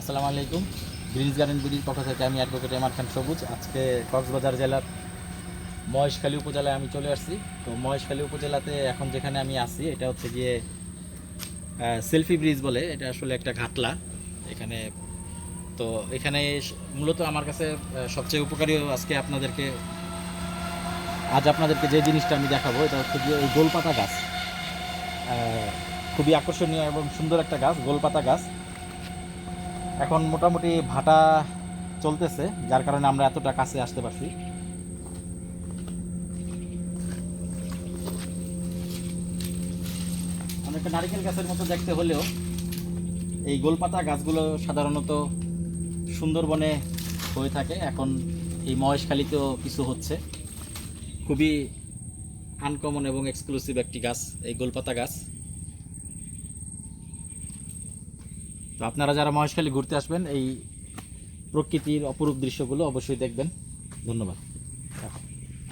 আসসালামু আলাইকুম। Bridge garden বিডির পক্ষ থেকে আমি অ্যাডভোকেট এমআর খান সবুজ। আজকে কক্সবাজার জেলার মহেশখালী উপজেলায় আমি চলে আসছি। তো মহেশখালী উপজেলাতে এখন যেখানে আমি আছি, এটা হচ্ছে গিয়ে সেলফি ব্রিজ বলে। এটা আসলে একটা ঘাটলা এখানে। তো এখানে মূলত আমার কাছে সবচেয়ে উপকারী আজকে আপনাদেরকে, আজ আপনাদেরকে যে জিনিসটা আমি দেখাবো, এটা হচ্ছে গিয়ে এই গোলপাতা গাছ। খুবই আকর্ষণীয় এবং সুন্দর একটা গাছ, গোলপাতা গাছ। এখন মোটামুটি ভাটা চলতেছে, যার কারণে আমরা এতটা কাছে আসতে পারছি। অনেকটা নারিকেল গাছের মতো দেখতে হলেও এই গোলপাতা গাছগুলো সাধারণত সুন্দরবনে হয়ে থাকে। এখন এই মহেশখালীতেও কিছু হচ্ছে। খুবই আনকমন এবং এক্সক্লুসিভ একটি গাছ, এই গোলপাতা গাছ। তো আপনারা যারা মহেশখালী ঘুরতে আসবেন এই প্রকৃতির অপরূপ দৃশ্যগুলো অবশ্যই দেখবেন। ধন্যবাদ।